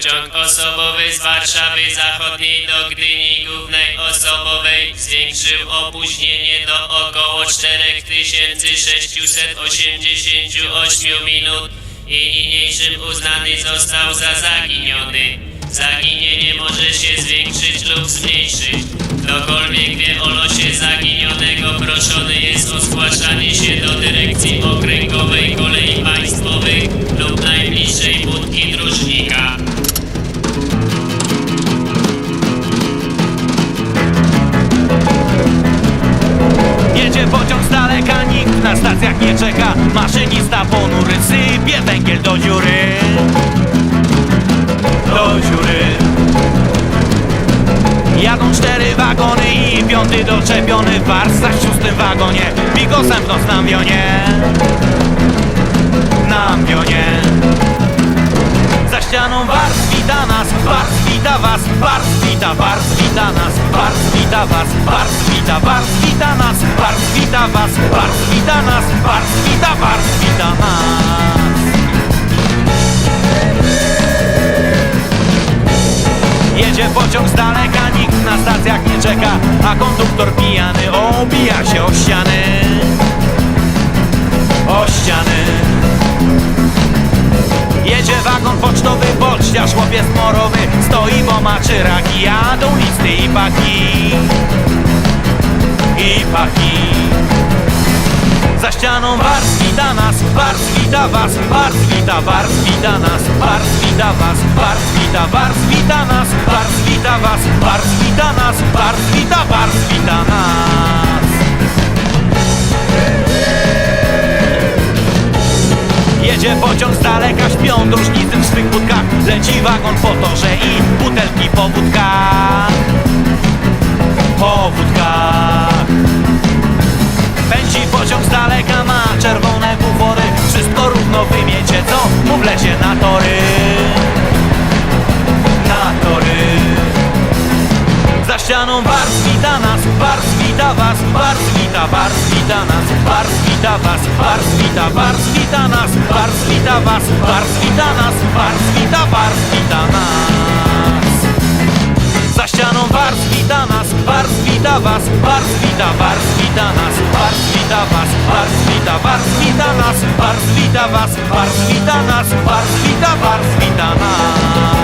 Pociąg osobowy z Warszawy Zachodniej do Gdyni Głównej Osobowej zwiększył opóźnienie do około 4688 minut i niniejszym uznany został za zaginiony. Zaginienie może się zwiększyć lub zmniejszyć. Na stacjach nie czeka. Maszynista ponury sypie węgiel do dziury. Do dziury. Jadą cztery wagony i piąty doczepiony Wars zaś w szóstym wagonie. Bigosem w noc na mionie. Na mionie. Za ścianą Bars wita nas, Bars wita was, Bars wita, Bars wita nas, Bars wita was, Bars wita, Bars wita nas, wita was, Bars wita nas, Bars wita, Bars wita nas. Jedzie pociąg z daleka, nikt na stacjach nie czeka, a konduktor pijany obija się o ściany. O ściany. Jedzie wagon pocztowy, poczciarz chłopiec wita was Bars wita, Bars wita nas, Bars wita was Bars wita, Bars wita nas, Bars wita was Bars wita nas, Bars wita, Bars wita nas. Jedzie pociąg z daleka, śpią dróżnicy w swych budkach. Leci wagon po torze i wita was, Bars wita, Bars wita nas, Bars wita was, Bars wita, Bars wita nas, Bars wita was, Bars wita nas, Bars wita, Bars wita nas. Za ścianą Bars wita nas, Bars wita was, Bars wita, Bars wita nas, Bars wita was, Bars wita, Bars wita nas, Bars wita was, Bars wita nas, Bars wita, Bars wita nas.